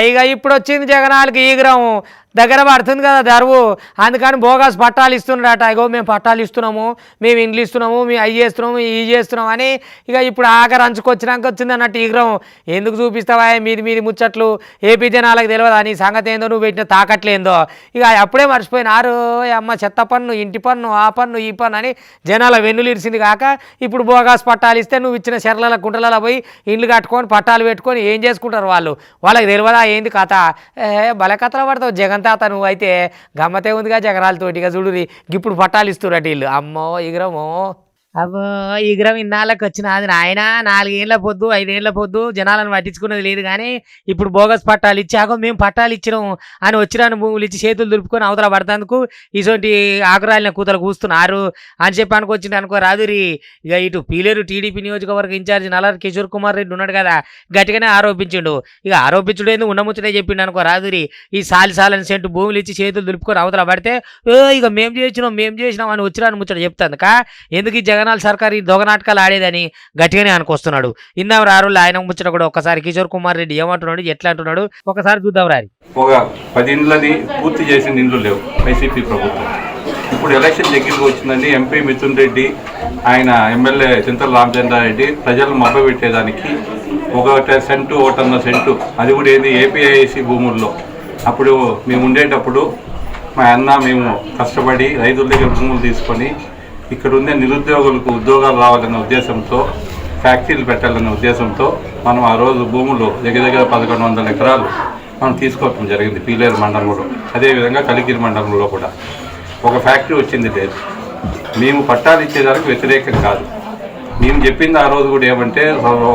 ఇక ఇప్పుడు వచ్చింది జగనాలకి ఈగ్రహం దగ్గర పడుతుంది కదా దరువు అందుకని బోగస్ పట్టాలు ఇస్తున్నాడట. ఇగో మేము పట్టాలు ఇస్తున్నాము మేము ఇండ్లు ఇస్తున్నాము మేము అవి చేస్తున్నాము ఇవి చేస్తున్నాం అని ఇక ఇప్పుడు ఆఖరి అంచుకొచ్చినాక వచ్చింది అన్నట్టు ఈగ్రహం ఎందుకు చూపిస్తావా మీది మీది ముచ్చట్లు? ఏపీ జనాలకు తెలియదు అని సంగతి ఏందో నువ్వు పెట్టిన తాకట్లేందో ఇక అప్పుడే మర్చిపోయినారు అమ్మ చెత్త పన్ను ఇంటి పన్ను ఆ పన్ను ఈ పన్ను అని జనాల వెన్నులు ఇరిసింది కాక ఇప్పుడు బోగాస్ పట్టాలు ఇస్తే నువ్వు ఇచ్చిన చెర్లల గుంటలలో పోయి ఇండ్లు కట్టుకొని పట్టాలు పెట్టుకొని ఏం చేసుకుంటారు వాళ్ళు? వాళ్ళకి తెలియదా ఏంది కథ? ఏ బల కథలు పడతావు జగన్ తాత నువ్వు అయితే గమ్మతే ఉందిగా జగరాలతోటిగా ఇక చూడురి ఇప్పుడు పట్టాలు ఇస్తురట వీళ్ళు. అమ్మో ఇగ్రమో అబ్బో ఈగ్రం ఇన్నాళ్ళకి వచ్చిన అది నాయన నాలుగేళ్ళ పొద్దు ఐదేళ్ళ పొద్దు జనాలను పట్టించుకున్నది లేదు కానీ ఇప్పుడు బోగస్ పట్టాలు ఇచ్చాక మేము పట్టాలు ఇచ్చినాం అని వచ్చిరాని భూములు ఇచ్చి చేతులు దులుపుకొని అవతల పడతాందుకు ఇటువంటి ఆకురాలిన కూతలు కూస్తున్నారు అని చెప్పి అనుకొచ్చింది అనుకో రాదురి ఇక ఇటు పీలేరు టీడీపీ నియోజకవర్గ ఇన్ఛార్జ్ నల్లర్ కిషోర్ కుమార్ రెడ్డి ఉన్నాడు కదా గట్టిగానే ఆరోపించిండు. ఇక ఆరోపించుడు ఏంది ఉన్న చెప్పిండు అనుకో రాదురి ఈ సాలి సాలని సెంటు భూములు ఇచ్చి చేతులు దులుపుకొని అవతల పడితే ఇక మేం చేసినాం మేం చేసినాం అని వచ్చిరాని ముచ్చట చెప్తాను కా? ఎందుకు ఈ జగనాల సర్కార్ ఈ దొంగ నాటకాలు ఆడేదని గట్టిగానే అనుకొస్తున్నాడు ఇందాం రారు ఆయన ముచ్చట కూడా ఒకసారి కిషోర్ కుమార్ రెడ్డి ఏమంటున్నాడు ఎట్లా అంటున్నాడు ఒకసారి చూద్దాం రారి. ఒక పది ఇండ్లని పూర్తి చేసిన ఇండ్లు లేవు వైసీపీ ప్రభుత్వం. ఇప్పుడు ఎలక్షన్ దగ్గరికి వచ్చిందని ఎంపీ మిథున్ రెడ్డి ఆయన ఎమ్మెల్యే చింతల రామచంద్రారెడ్డి ప్రజలను మభ్యపెట్టేదానికి ఒక సెంటు ఒకటన్న సెంటు. అది కూడా ఏది ఏపీఐసి భూముల్లో. అప్పుడు మేము ఉండేటప్పుడు మా అన్న మేము కష్టపడి రైతుల దగ్గర భూములు తీసుకొని ఇక్కడ ఉండే నిరుద్యోగులకు ఉద్యోగాలు రావాలనే ఉద్దేశంతో ఫ్యాక్టరీలు పెట్టాలనే ఉద్దేశంతో మనం ఆ రోజు భూములు దగ్గర దగ్గర పదకొండు వందల ఎకరాలు మనం తీసుకోవటం జరిగింది పీలేరు మండలంలో. అదేవిధంగా కలిగిరి మండలంలో కూడా. ఒక ఫ్యాక్టరీ వచ్చింది లేదు మేము పట్టాలు ఇచ్చేదానికి వ్యతిరేకం కాదు. మేము చెప్పింది ఆ రోజు కూడా ఏమంటే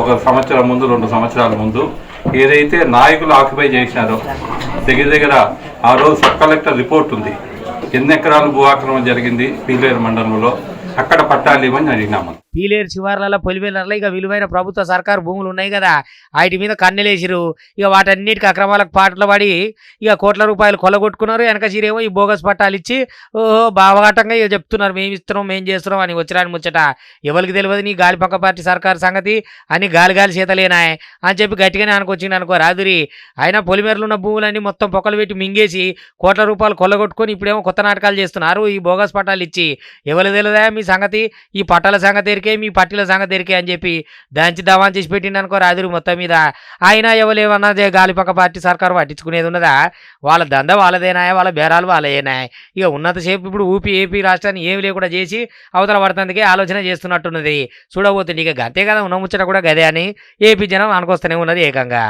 ఒక సంవత్సరం ముందు రెండు సంవత్సరాల ముందు ఏదైతే నాయకులు ఆక్యుపై చేసినారో దగ్గర దగ్గర ఆ రోజు సబ్ కలెక్టర్ రిపోర్ట్ ఉంది. ఎన్ని ఎకరాలు భూ ఆక్రమణ జరిగింది పీలేరు మండలంలో? అక్కడ పట్టాలు ఇవ్వని అడిగినాము. పీలేరు శివార్లలో పొలిమేరలో ఇక విలువైన ప్రభుత్వ సర్కారు భూములు ఉన్నాయి కదా. వాటి మీద కన్నెలేసిరు. ఇక వాటన్నిటికి అక్రమాలకు పాటలు పడి ఇక కోట్ల రూపాయలు కొలగొట్టుకున్నారు వెనక చీరేమో ఈ బోగస్ పట్టాలు ఇచ్చి ఓహో బావఘాటంగా ఇక చెప్తున్నారు. మేము ఇస్తున్నాం మేము చేస్తున్నాం అని వచ్చిరాని ముచ్చట. ఎవరికి తెలియదు నీ గాలిపక్క పార్టీ సర్కారు సంగతి. అని గాలి గాలి చేతలేనాయ్. అని చెప్పి గట్టిగానే అనుకొచ్చింది అనుకో రాదురి. అయినా పొలిమేరలు ఉన్న భూములన్నీ మొత్తం పొక్కలు పెట్టి మింగేసి కోట్ల రూపాయలు కొల్లగొట్టుకొని ఇప్పుడేమో కొత్త నాటకాలు చేస్తున్నారు. ఈ బోగస్ పట్టాలు ఇచ్చి. ఎవరు తెలియదా మీ సంగతి? ఈ పట్టాల సంగతి ఎరికే మీ పట్టిల సంగతి ఎరికే అని చెప్పి దంచి దవాన్ చేసి పెట్టిండు అనుకో మొత్తం మీద. అయినా ఎవరేమన్నా గాలిపక్క పార్టీ సర్కారు పట్టించుకునేది ఉన్నదా? వాళ్ళ దంద వాళ్ళదేనాయా? వాళ్ళ బేరాలు వాళ్ళేనాయ ఇక ఉన్నంతసేపు ఇప్పుడు ఊపి ఏపీ రాష్ట్రాన్ని ఏమి లేకుండా చేసి అవతల పడుతుందికే ఆలోచన చేస్తున్నట్టున్నది. చూడబోతుంది ఇక గంతే కదా ఉన్న ముచ్చట కూడా గదే అని ఏపీ జనం అనుకొస్తూనే ఉన్నది ఏకంగా.